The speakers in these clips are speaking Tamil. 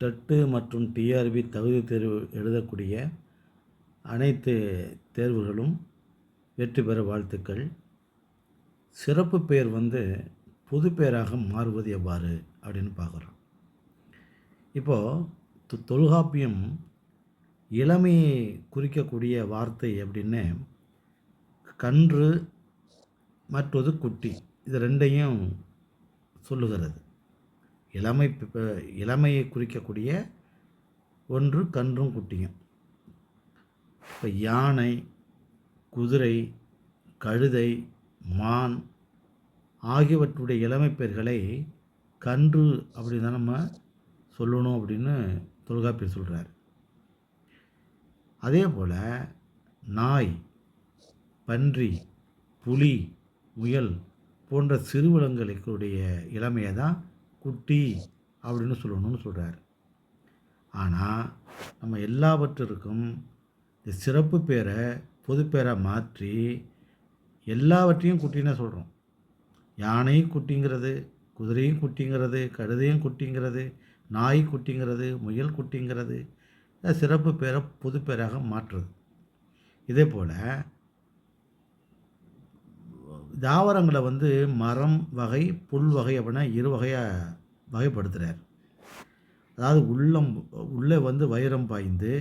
டெட்டு மற்றும் டிஆர்பி தகுதி தேர்வு எழுதக்கூடிய அனைத்து தேர்வுகளும் வெற்றி பெற வாழ்த்துக்கள். சிறப்பு பெயர் வந்து புது பெயராக மாறுவது எவ்வாறு அப்படின்னு பார்க்குறோம். இப்போது தொல்காப்பியம் இளமையை குறிக்கக்கூடிய வார்த்தை அப்படின்னு கன்று மற்றது குட்டி இது ரெண்டையும் சொல்லுகிறது. இளமை இளமையை குறிக்கக்கூடிய ஒன்று கன்றும் குட்டியும். இப்போ யானை குதிரை கழுதை மான் ஆகியவற்றுடைய இளமை பெயர்களை கன்று அப்படின்னு தான் நம்ம சொல்லணும் அப்படின்னு தொல்காப்பியர் சொல்கிறார் அதே போல் நாய் பன்றி புலி முயல் போன்ற சிறுவிலங்குகளுடைய இளமையை தான் குட்டி அப்படின்னு சொல்லணும்னு சொல்கிறார் ஆனால் நம்ம எல்லாவற்றிற்கும் இந்த சிறப்பு பேரை பொதுப்பேராக மாற்றி எல்லாவற்றையும் குட்டின்னு சொல்கிறோம் யானையும் குட்டிங்கிறது குதிரையும் குட்டிங்கிறது கழுதையும் குட்டிங்கிறது நாய் குட்டிங்கிறது முயல் குட்டிங்கிறது சிறப்பு பேரை பொது மாற்றுறது இதே போல் தாவரங்களை வந்து மரம் வகை புல் வகை அப்படின்னா இரு வகையாக வகைப்படுத்துகிறார் அதாவது உள்ளம் உள்ளே வந்து வைரம் பாய்ந்து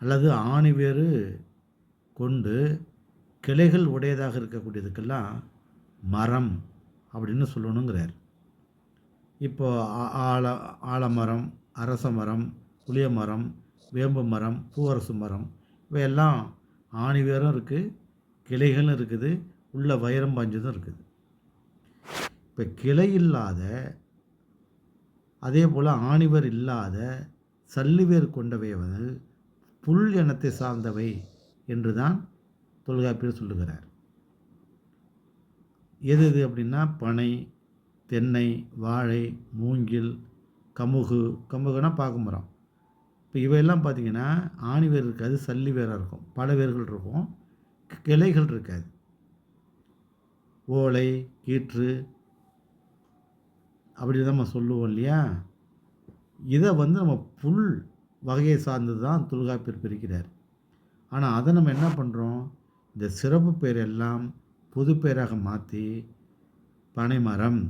அல்லது ஆணி வேறு கொண்டு கிளைகள் உடையதாக இருக்கக்கூடியதுக்கெல்லாம் மரம் அப்படின்னு சொல்லணுங்கிறார். இப்போ ஆல ஆலமரம் அரச மரம் புளிய மரம் வேம்பு மரம் பூவரசு மரம் இவையெல்லாம் ஆணி வேரும் இருக்குது கிளைகளும் இருக்குது உள்ள வைரம் பாஞ்சதும் இருக்குது. இப்போ கிளை இல்லாத அதே போல் ஆணிவர் இல்லாத சல்லிவேர் கொண்டவைவது புல் இனத்தை சார்ந்தவை என்று தான் தொல்காப்பியர் சொல்லுகிறார். எது எது அப்படின்னா பனை தென்னை வாழை மூங்கில் கமுகு கமுகுனா பார்க்க இப்போ இவையெல்லாம் பார்த்திங்கன்னா ஆணிவேர் இருக்காது சல்லி வேராக இருக்கும். பல வேர்கள் இருக்கும் கிளைகள் இருக்காது. ஓலை கீற்று அப்படி தான் நம்ம சொல்லுவோம் இல்லையா? இதை வந்து நம்ம புல் வகையை சார்ந்தது தான் தொல்காப்பியர் பிரிக்கிறார். ஆனால் அதை நம்ம என்ன பண்ணுறோம் இந்த சிறப்பு பெயர் எல்லாம் புது பெயராக மாற்றி பனை மரம்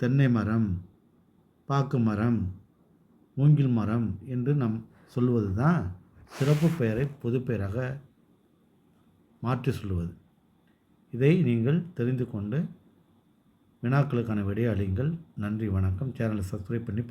தென்னை மரம் பாக்கு மரம் மூங்கில் மரம் என்று நம் சொல்லுவது தான் சிறப்பு பெயரை பொது பெயராக மாற்றி சொல்லுவது. இதை நீங்கள் தெரிந்து கொண்டு வினாக்களுக்கான விடையை அழியுங்கள் நன்றி வணக்கம். சேனலை சப்ஸ்கிரைப் பண்ணி